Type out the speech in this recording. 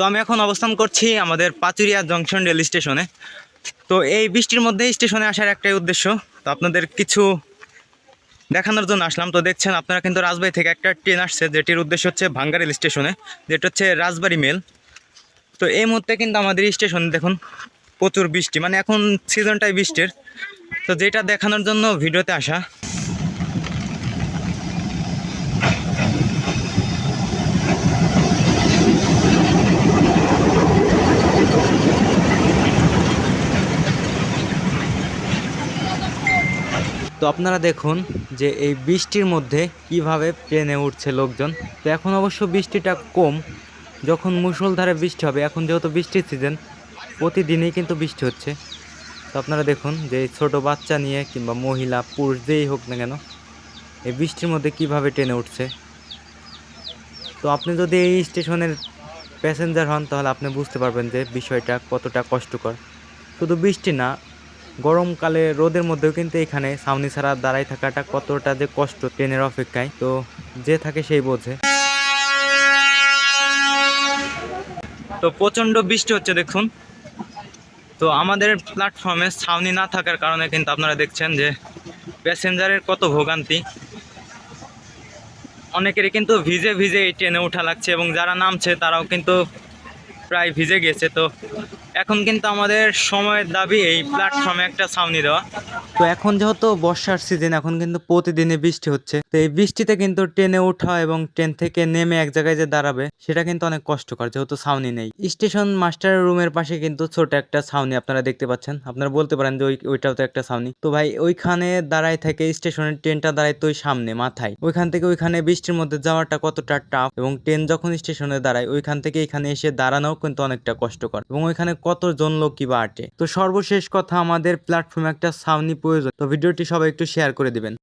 তো আমি এখন অবস্থান করছি আমাদের পাচুরিয়া জংশন রেল স্টেশনে। তো এই বৃষ্টির মধ্যে স্টেশনে আসার একটাই উদ্দেশ্য। তো আপনাদের কিছু দেখানোর জন্য আসলাম। তো দেখছেন, আপনারা কিন্তু রাজবাড়ি থেকে একটা ট্রেন আসছে, যেটির উদ্দেশ্য হচ্ছে ভাঙ্গা রেল স্টেশনে। যেটা হচ্ছে রাজবাড়ি মেল। তো এই মুহূর্তে কিন্তু আমাদের স্টেশনে দেখুন, প্রচুর বৃষ্টি। মানে এখন সিজনটাই বৃষ্টির। তো যেটা দেখানোর জন্য ভিডিওতে আসা। তো আপনারা দেখুন যে এই বৃষ্টির মধ্যে কীভাবে ট্রেনে উঠছে লোকজন। তো এখন অবশ্য বৃষ্টিটা কম। যখন মুষলধারে বৃষ্টি হবে, এখন যেহেতু বৃষ্টির সিজন প্রতিদিনই কিন্তু বৃষ্টি হচ্ছে। তো আপনারা দেখুন যে ছোটো বাচ্চা নিয়ে কিংবা মহিলা, পুরুষ, যেই হোক না কেন, এই বৃষ্টির মধ্যে কীভাবে ট্রেনে উঠছে। তো আপনি যদি এই স্টেশনের প্যাসেঞ্জার হন, তাহলে আপনি বুঝতে পারবেন যে বিষয়টা কতটা কষ্টকর। শুধু বৃষ্টি না গরমকালে রোদের মধ্যেও কিন্তু এখানে ছাউনি ছাড়া দাঁড়াই থাকাটা কতটা যে কষ্ট ট্রেনের অপেক্ষায়। তো যে থাকে সেই বোঝে। তো প্রচণ্ড বৃষ্টি হচ্ছে দেখুন। তো আমাদের প্ল্যাটফর্মে ছাউনি না থাকার কারণে কিন্তু আপনারা দেখছেন যে প্যাসেঞ্জারের কত ভোগান্তি। অনেকেরই কিন্তু ভিজে ভিজে এই ট্রেনে ওঠা লাগছে এবং যারা নামছে তারাও কিন্তু প্রায় ভিজে গেছে। তো এখন কিন্তু আমাদের সময়ের দাবি এই প্ল্যাটফর্মে একটা ছাউনি দেওয়া। তো এখন যেহেতু বর্ষার সিজন এখন কিন্তু প্রতিদিনই বৃষ্টি হচ্ছে। তো এই বৃষ্টিতে কিন্তু ট্রেনে ওঠা এবং ট্রেন থেকে নেমে এক জায়গায় যে দাঁড়াবে, সেটা কিন্তু অনেক কষ্টকর, যেহেতু ছাউনি নেই। স্টেশন মাস্টার রুমের পাশে কিন্তু ছোট একটা ছাউনি আপনারা দেখতে পাচ্ছেন। আপনারা বলতে পারেন যে ওই, ওইটাও তো একটা ছাউনি। তো ভাই, ওইখানে দাঁড়ায় থাকে স্টেশনের ট্রেনটা দাঁড়ায় তো সামনে, মাথায়। ওইখান থেকে ওইখানে বৃষ্টির মধ্যে যাওয়াটা কতটা টাফ এবং ট্রেন যখন স্টেশনে দাঁড়ায়, ওইখান থেকে এখানে এসে দাঁড়ানোও কিন্তু অনেকটা কষ্টকর। এবং ওইখানে কতজন লোক কিবা আটে। তো সর্বশেষ কথা আমাদের প্ল্যাটফর্মে একটা সাউনি প্রয়োজন, তো ভিডিওটি সবাই একটু শেয়ার করে দিবেন।